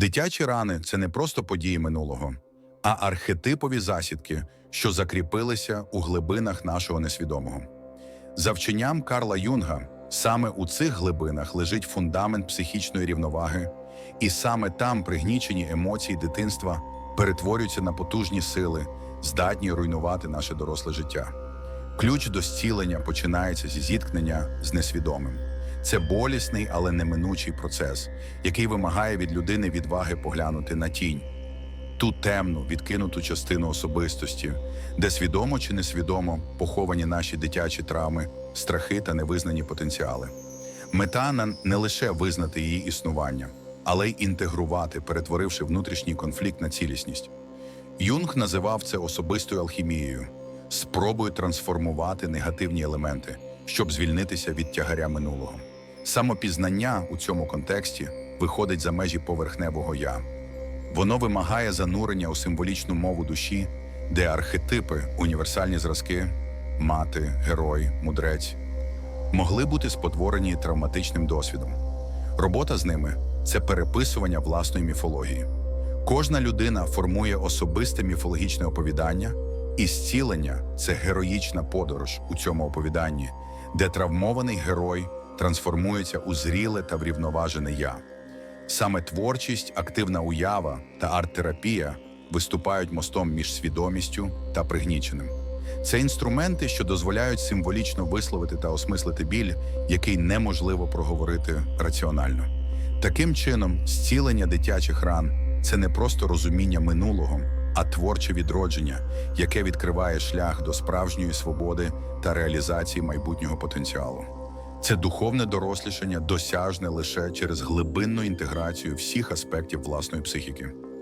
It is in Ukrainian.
Дитячі рани це не просто події минулого, а архетипові засідки, що закріпилися у глибинах нашого несвідомого. За вченням Карла Юнга, саме у цих глибинах лежить фундамент психічної рівноваги, і саме там пригнічені емоції дитинства перетворюються на потужні сили, здатні руйнувати наше доросле життя. Ключ до зцілення починається зі зіткнення з несвідомим. Це болісний, але неминучий процес, який вимагає від людини відваги поглянути на тінь, ту темну, відкинуту частину особистості, де свідомо чи несвідомо поховані наші дитячі травми, страхи та невизнані потенціали. Мета не лише визнати її існування, але й інтегрувати, перетворивши внутрішній конфлікт на цілісність. Юнг називав це особистою алхімією, спробою трансформувати негативні елементи, щоб звільнитися від тягаря минулого. Самопізнання у цьому контексті виходить за межі поверхневого я. Воно вимагає занурення у символічну мову душі, де архетипи, універсальні зразки, мати, герой, мудрець могли бути спотворені травматичним досвідом. Робота з ними це переписування власної міфології. Кожна людина формує особисте міфологічне оповідання, і зцілення це героїчна подорож у цьому оповіданні, де травмований герой трансформується у зріле та врівноважене я. Саме творчість, активна уява та арт-терапія виступають мостом між свідомістю та пригніченим. Це інструменти, що дозволяють символічно висловити та осмислити біль, який неможливо проговорити раціонально. Таким чином, зцілення дитячих ран це не просто розуміння минулого, а творче відродження, яке відкриває шлях до справжньої свободи та реалізації майбутнього потенціалу. Це духовне дорослішання досяжне лише через глибинну інтеграцію всіх аспектів власної психіки.